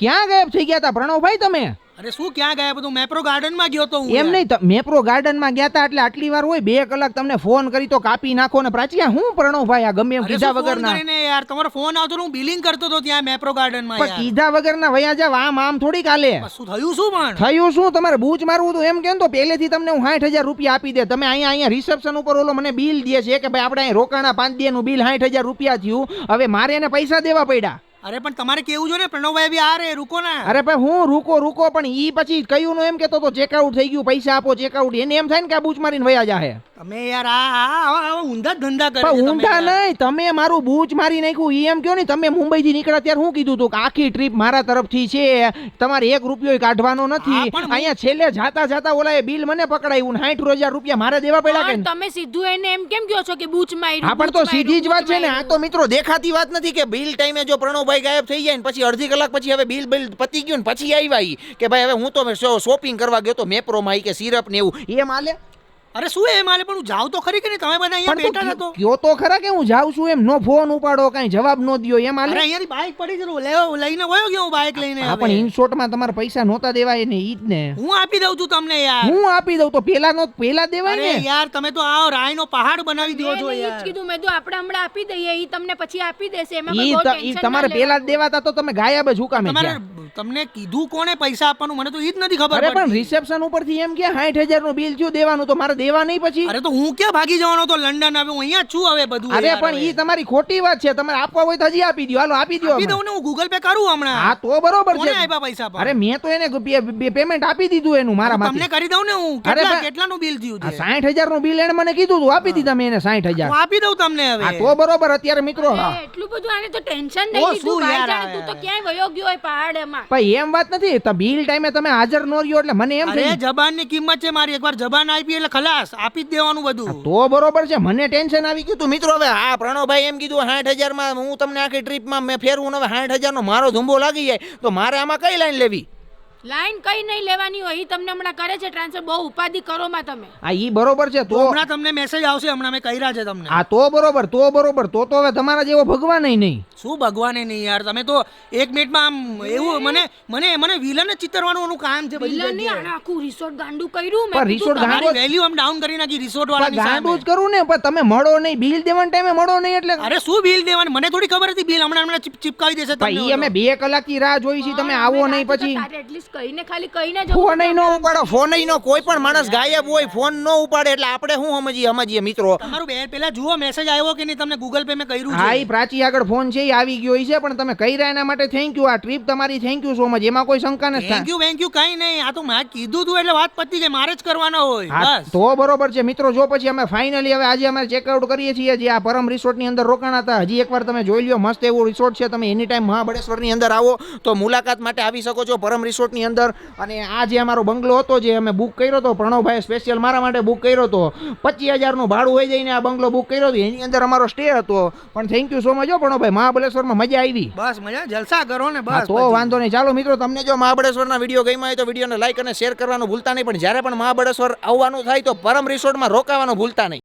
ક્યાં ગાયબ થઈ ગયા હતા પ્રણવભાઈ તમે? અરે શું ક્યાં ગયા બધું મેપ્રો ગાર્ડનમાં ગયો તો હું એમ નહીં ત- મેપ્રો ગાર્ડનમાં ગયા હતા એટલે આટલી વાર હોય બે કલાક તમને ફોન કરી તો કાપી નાખો ને પ્રાચી. હું પ્રણવભાઈ આ ગમે એમ કીધા વગરના? યાર? તમારો ફોન આવતો હું બિલિંગ કરતો હતો ત્યાં મેપ્રો ગાર્ડનમાં પણ કીધા વગરના વયા જાવ આમ આમ થોડી કાલે શું થયું શું પણ? થયું શું? તમારે બૂચ મારવું તો એમ કેમ તો પહેલેથી તમને હું સાઠ હજાર રૂપિયા આપી દે. તમે અહીંયા અહીંયા રિસેપ્શન ઉપર ઓલો મને બિલ દે છે કે ભાઈ આપણે અહીં રોકાણા પાંચનું બિલ સાઠ હજાર રૂપિયા થયું. હવે મારે એને પૈસા દેવા પડ્યા. અરે પણ તમારે કેવું જોઈએ? ને પ્રણવભાઈ બી આ રે રૂકો ના. અરે ભાઈ હું રૂકો રૂકો પણ ઈ પછી કયું નું એમ કેતો તો ચેકઆઉટ થઈ ગયું પૈસા આપો ચેકઆઉટ એને એમ થાય ને કે આ બૂચ મારીને વયા જાહે. તમે યાર આ ઊંધા ધંધા કરે ઊંધા નહીં તમે મારું બૂચ મારી નાખ્યું ઈ એમ કયો ને તમે મુંબઈ થી નીકળ્યા ત્યારે હું કીધું તું કે આખી ટ્રીપ મારા તરફથી છે તમારે એક રૂપિયો કાઢવાનો નથી. અહીંયા છેલ્લે જાતા જાતા ઓલા બિલ મને પકડાયું ને સાઠ હજાર રૂપિયા મારે દેવા પડ્યા કે તમે સીધું એને એમ કેમ કહો છો કે બૂચ મારી હા પણ તો સીધી જ વાત છે ને આ તો મિત્રો દેખાતી વાત નથી કે બિલ ટાઈમે જો પ્રણવભાઈ ગાયબ થઈ જાય ને પછી અડધી કલાક પછી હવે બિલ બિલ પતી ગયું ને પછી આવ્યા કે ભાઈ હવે હું તો શોપિંગ કરવા ગયો તો મેપ્રોમાં આવી કે સિરપ ને એવું. એ માલે અરે શું એ માલે? પણ હું જાઉં તો ખરી કે નહીં? તમે બધા અહીંયા બેઠા હતા તો કયો તો ખરા કે હું જાઉં છું એમ? નો ફોન ઉપાડો કાઈ જવાબ નો દિયો એમ અરે અહીંયા અહીંયાની બાઇક પડી છે લે લઈને વયો ગયો હું બાઇક લઈને હા પણ ઇનશોટમાં તમારે પૈસા નોતા દેવાય ને ઈ જ ને. હું આપી દઉં છું તમને યાર. હું આપી દઉં તો પેલા નો પેલા દેવાય અરે ને? યાર તમે તો આવો રાય નો પહાડ બનાવી દો છો યાર. કીધું મેં તો આપણે હમણાં આપી દઈએ ઈ તમને પછી આપી દેશે એમાં કોઈ બહુ ત- ઈ ટેન્શન તમારે પેલા જ દેવાતા તો તમે ગાયબ જ હુકામે તમારે તમને કીધું કોણે પૈસા આપવાનું? મને તો ઈ જ નથી ખબર અરે પણ રિસેપ્શન ઉપરથી એમ કે 60000 નું બિલ થયું દેવાનું. તો મારે દેવા નહીં પછી? અરે તો હું ક્યાં ભાગી જવાનો? તો લંડન હવે હું અહીંયા છું હવે બધું અરે પણ ઈ તમારી ખોટી વાત છે. તમારે આપવા હોય તો હજી આપી દો હાલો આપી દો આપી દઉં ને હું ગૂગલ પે કરું હા તો બરોબર છે. આપ્યા પૈસા પણ? અરે મેં તો એને પેમેન્ટ આપી દીધું એનું મારા તમને કરી દઉં ને હું. કેટલા નું કેટલાનું બિલ થયું છે? સાઠ હજારનું બિલ એને મને કીધું તું. આપી દીધા મેં એને સાઠ હજાર. હું આપી દઉં તમને હા હવે તો બરોબર અત્યારે મિત્રો હા. એટલું બધું આને તો ટેન્શન નહીં શું લીધું. ભાઈ જાણે તું તો ક્યાંય વયો ગયો હોય પહાડમાં. ભાઈ એમ વાત નથી તો બિલ ટાઈમે તમે હાજર નો રહ્યો એટલે મને એમ અરે જબાનની કિંમત છે મારી. એકવાર જબાન આપી એટલે ખલાસ આપી જ દેવાનું બધું. તો બરોબર છે મને ટેન્શન આવી ગયું. તું મિત્રો હવે હા પ્રણવભાઈ એમ કીધું સાઠ હજારમાં હું તમને આખી ટ્રીપમાં મેં ફેરવું ને હવે સાઠ હજાર નો મારો ધુંબો લાગી જાય. તો મારે આમાં કઈ લાઈન લેવી? લાઈન કઈ નહીં લેવાની હોય એ તમને હમણાં કરે છે ટ્રાન્સફર બહુ ઉપાધિ કરો માં તમે. આ ઈ બરોબર છે તો હમણાં તમને મેસેજ આવશે હમણાં મેં કર્યા છે તમને. આ તો બરોબર તો બરોબર તો તો હવે તમારા જેવો ભગવાન નહીં. શું ભગવાન નહીં યાર? તમે તો એક મિનિટમાં આમ એવું મને મને મને વિલન ચિતરવાનું એનું કામ છે વિલન નહીં. આને આખું રિસોર્ટ ગાંડુ કર્યું મેં. રિસોર્ટ ગાંડુ વેલ્યુ આમ ડાઉન કરી નાખી રિસોર્ટ વાળા વાળાની ગાંડું જ કરું ને પણ તમે મળો નહીં બિલ દેવાના ટાઈમે મળો નહીં એટલે અરે શું બિલ દેવાની? મને થોડી ખબર હતી બિલ હમણાં હમણાં ચિપકાવી ચીપકાવી દેશે તમે અમે બે કલાકની રાહ જોઈ છે તમે આવો નહીં પછી. કહીને ખાલી કહીને જ ફોન નો ઉપાડો ફોન નો કોઈ પણ માણસ ગાયબ હોય ફોન નો ઉપાડે એટલે આપણે શું સમજીએ સમજીએ મિત્રો? તમારું બે પેલા જુઓ મેસેજ આવ્યો કે નહીં તમને ગૂગલ પે મેં કર્યું હા છે ઈ પ્રાચી આગળ ફોન છે ઈ આવી ગયો ઈ છે પણ તમે કહી રહ્યા એના માટે થેન્ક યુ આ ટ્રીપ તમારી થેન્ક યુ સો મચ એમાં કોઈ શંકા નથી થેન્ક યુ થેન્ક યુ કઈ નહીં. આ તો મેં કીધું તું એટલે વાત પતી ગઈ મારે જ કરવાનો હોય. બસ. તો બરોબર છે. મિત્રો જો પછી અમે ફાઇનલી હવે આજે અમે ચેકઆઉટ કરીએ છીએ જે આ પરમ રિસોર્ટની અંદર રોકાણા હતા હજી એકવાર તમે જોઈ લ્યો મસ્ત એવું રિસોર્ટ છે. તમે એની ટાઈમ મહાબળેશ્વરની અંદર આવો તો મુલાકાત માટે આવી શકો છો. પરમ રિસોર્ટની અંદર. અને આ જે અમારો બંગલો હતો જે અમે બુક કર્યો હતો પ્રણવભાઈ સ્પેશિયલ મારા માટે બુક કર્યો હતો. પચીસ હજારનું ભાડું હોય જઈને આ બંગલો બુક કર્યો હતો. એની અંદર અમારો સ્ટે હતો. પણ થેન્ક યુ સો મચ હો પ્રણવભાઈ મહાબળેશ્વરમાં મજા આવી. બસ મજા જલસા કરો ને બસ તો વાંધો નહીં. ચાલો મિત્રો તમને જો મહાબળેશ્વરના વીડિયો ગમ્યા હોય તો વિડીયોને લાઈક અને શેર કરવાનું ભૂલતા નહીં. પણ જ્યારે પણ મહાબળેશ્વર આવવાનું થાય તો પરમ રિસોર્ટમાં રોકાવાનું ભૂલતા નહીં.